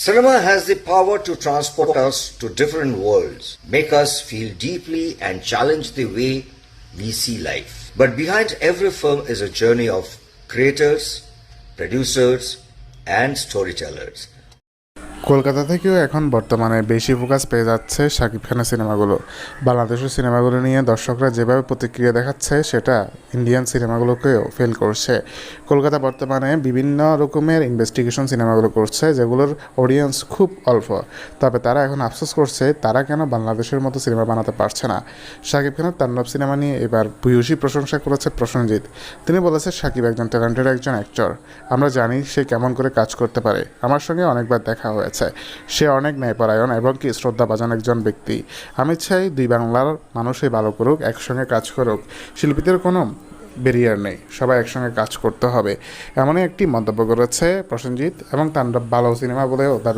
Cinema has the power to transport us to different worlds, make us feel deeply and challenge the way we see life. But behind every film is a journey of creators, producers, and storytellers. Kolkata থেকেও এখন বর্তমানে বেশি focus পেয়ে যাচ্ছে শাকিব খানের সিনেমাগুলো। বাংলাদেশের সিনেমাগুলো নিয়ে দর্শকরা যেভাবে প্রতিক্রিয়া দেখাচ্ছে, সেটা ইন্ডিয়ান সিনেমাগুলোকেও ফেল করছে। কলকাতা বর্তমানে বিভিন্ন রকমের ইনভেস্টিগেশন সিনেমাগুলো করছে, যেগুলোর অডিয়েন্স খুব অল্প। তবে তারা এখন আফসোস করছে, তারা কেন বাংলাদেশের মতো সিনেমা বানাতে পারছে না? শাকিব খানের তাণ্ডব সিনেমা নিয়ে এবার ভূয়সী প্রশংসা করেছে প্রসেনজিৎ। তিনি বলেছে, শাকিব একজন ট্যালেন্টেড একজন অ্যাক্টর আমরা জানি সে কেমন করে কাজ করতে পারে। আমার সঙ্গে অনেকবার দেখা হয়েছে। সে অনেক ন্যায়পরায়ণ এবং কি শ্রদ্ধাভাজন একজন ব্যক্তি। আমি চাই দুই বাংলার মানুষই ভালো করুক, একসঙ্গে কাজ করুক। শিল্পীদের কোনো বেরিয়ার নেই, সবাই একসঙ্গে কাজ করতে হবে। এমনই একটি মন্তব্য করেছে প্রসেনজিৎ এবং তাণ্ডব ভালো সিনেমা বলেও তার